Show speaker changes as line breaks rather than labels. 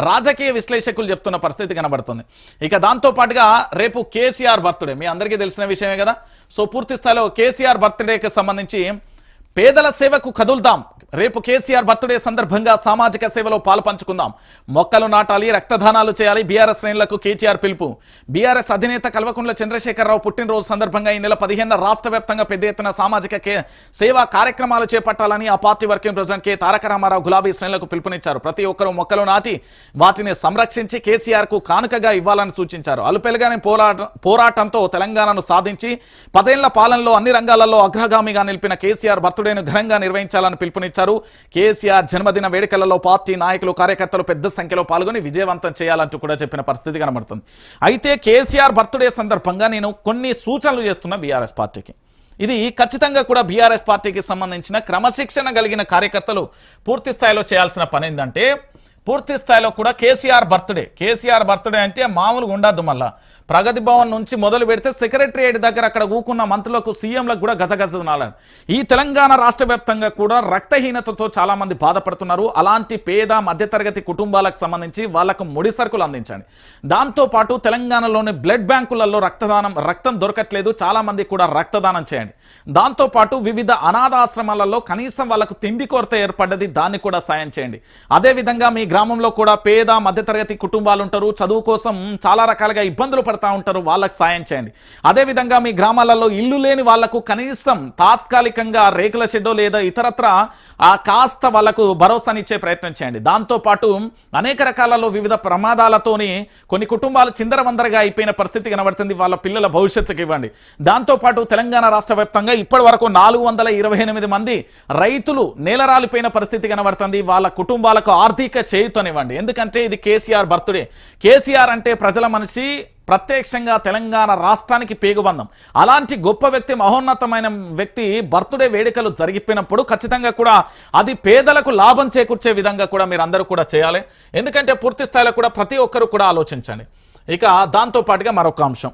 రాజకీయ విశ్లేషకులు చెప్తున్న పరిస్థితి కనబడుతుంది. ఇక దాంతో పాటుగా రేపు కేసీఆర్ బర్త్డే. మీ అందరికీ తెలిసిన విషయమే కదా? సో పూర్తి స్థాయిలో కేసీఆర్ బర్త్డేకి సంబంధించి పేదల సేవకు కదులుదాం. రేపు కేసీఆర్ బర్త్డే సందర్భంగా సామాజిక సేవలో పాలు పంచుకుందాం మొక్కలు నాటాలి రక్తదానాలు చేయాలి బీఆర్ఎస్ శ్రేణులకు కేటీఆర్ పిలుపు. బీఆర్ఎస్ అధినేత కల్వకుంట్ల చంద్రశేఖరరావు పుట్టినరోజు సందర్భంగా ఈ నెల పదిహేను రాష్ట్ర వ్యాప్తంగా పెద్ద ఎత్తున సామాజిక సేవా కార్యక్రమాలు చేపట్టాలని ఆ party working president K. Taraka Rama Rao గులాబీ శ్రేణులకు పిలుపునిచ్చారు. ప్రతి ఒక్కరూ మొక్కలు నాటి వాటిని సంరక్షించి కేసీఆర్కు కానుకగా ఇవ్వాలని సూచించారు. అలుపెలుగానే పోరాటంతో తెలంగాణను సాధించి పదేళ్ళ పాలనలో అన్ని రంగాలలో అగ్రగామిగా నిలిపిన కేసీఆర్ బర్త్డేను ఘనంగా నిర్వహించాలని పిలుపునిచ్చారు. కేసీఆర్ జన్మదిన వేడుకలలో పార్టీ నాయకులు కార్యకర్తలు పెద్ద సంఖ్యలో పాల్గొని విజయవంతం చేయాలంటూ కూడా చెప్పిన పరిస్థితి కనబడుతుంది. అయితే కేసీఆర్ బర్త్డే సందర్భంగా నేను కొన్ని సూచనలు చేస్తున్నా బీఆర్ఎస్ పార్టీకి. ఇది ఖచ్చితంగా కూడా బీఆర్ఎస్ పార్టీకి సంబంధించిన క్రమశిక్షణ కలిగిన కార్యకర్తలు పూర్తి స్థాయిలో చేయాల్సిన పని ఏంటంటే పూర్తి స్థాయిలో కూడా కేసీఆర్ బర్త్డే. కేసీఆర్ బర్త్డే అంటే మామూలుగా ఉండద్దు మళ్ళా. ప్రగతి భవన్ నుంచి మొదలు పెడితే సెక్రటరియేట్ దగ్గర అక్కడ ఊకున్న మంత్రులకు సీఎంలకు కూడా గజగజనాలని ఈ తెలంగాణ రాష్ట్ర వ్యాప్తంగా కూడా రక్తహీనతతో చాలా మంది బాధపడుతున్నారు. అలాంటి పేద మధ్యతరగతి కుటుంబాలకు సంబంధించి వాళ్ళకు ముడి సరుకులు అందించండి. దాంతోపాటు తెలంగాణలోని బ్లడ్ బ్యాంకులలో రక్తదానం రక్తం దొరకట్లేదు. చాలా మంది కూడా రక్తదానం చేయండి. దాంతోపాటు వివిధ అనాథాశ్రమాలలో కనీసం వాళ్ళకు తిండి కొరత ఏర్పడ్డది. దాన్ని కూడా సాయం చేయండి. అదేవిధంగా మీ గ్రామంలో కూడా పేద మధ్యతరగతి కుటుంబాలు ఉంటారు చదువు కోసం చాలా రకాలుగా ఇబ్బందులు పడతా ఉంటారు. వాళ్ళకు సాయం చేయండి. అదేవిధంగా మీ గ్రామాలలో ఇల్లు లేని వాళ్ళకు కనీసం తాత్కాలికంగా రేకుల షెడ్డో లేదా ఇతరత్ర ఆ కాస్త వాళ్ళకు భరోసానిచ్చే ప్రయత్నం చేయండి. దాంతోపాటు అనేక రకాలలో వివిధ ప్రమాదాలతోని కొన్ని కుటుంబాలు చిందరవందరగా అయిపోయిన పరిస్థితి కనబడుతుంది. వాళ్ళ పిల్లల భవిష్యత్తుకి ఇవ్వండి. దాంతోపాటు తెలంగాణ రాష్ట్ర వ్యాప్తంగా ఇప్పటి వరకు నాలుగు వందల ఇరవై ఎనిమిది మంది రైతులు నేలరాలిపోయిన పరిస్థితి కనబడుతుంది. వాళ్ళ కుటుంబాలకు ఆర్థిక చేయుతనివ్వండి. ఎందుకంటే ఇది కేసీఆర్ బర్త్డే. కేసీఆర్ అంటే ప్రజల మనిషి ప్రత్యక్షంగా తెలంగాణ రాష్ట్రానికి పేగుబంధం. అలాంటి గొప్ప వ్యక్తి మహోన్నతమైన వ్యక్తి బర్త్డే వేడుకలు జరిగిపోయినప్పుడు ఖచ్చితంగా కూడా అది పేదలకు లాభం చేకూర్చే విధంగా కూడా మీరు అందరూ కూడా చేయాలి. ఎందుకంటే పూర్తి స్థాయిలో కూడా ప్రతి ఒక్కరు కూడా ఆలోచించండి. ఇక దాంతో పాటుగా మరొక అంశం.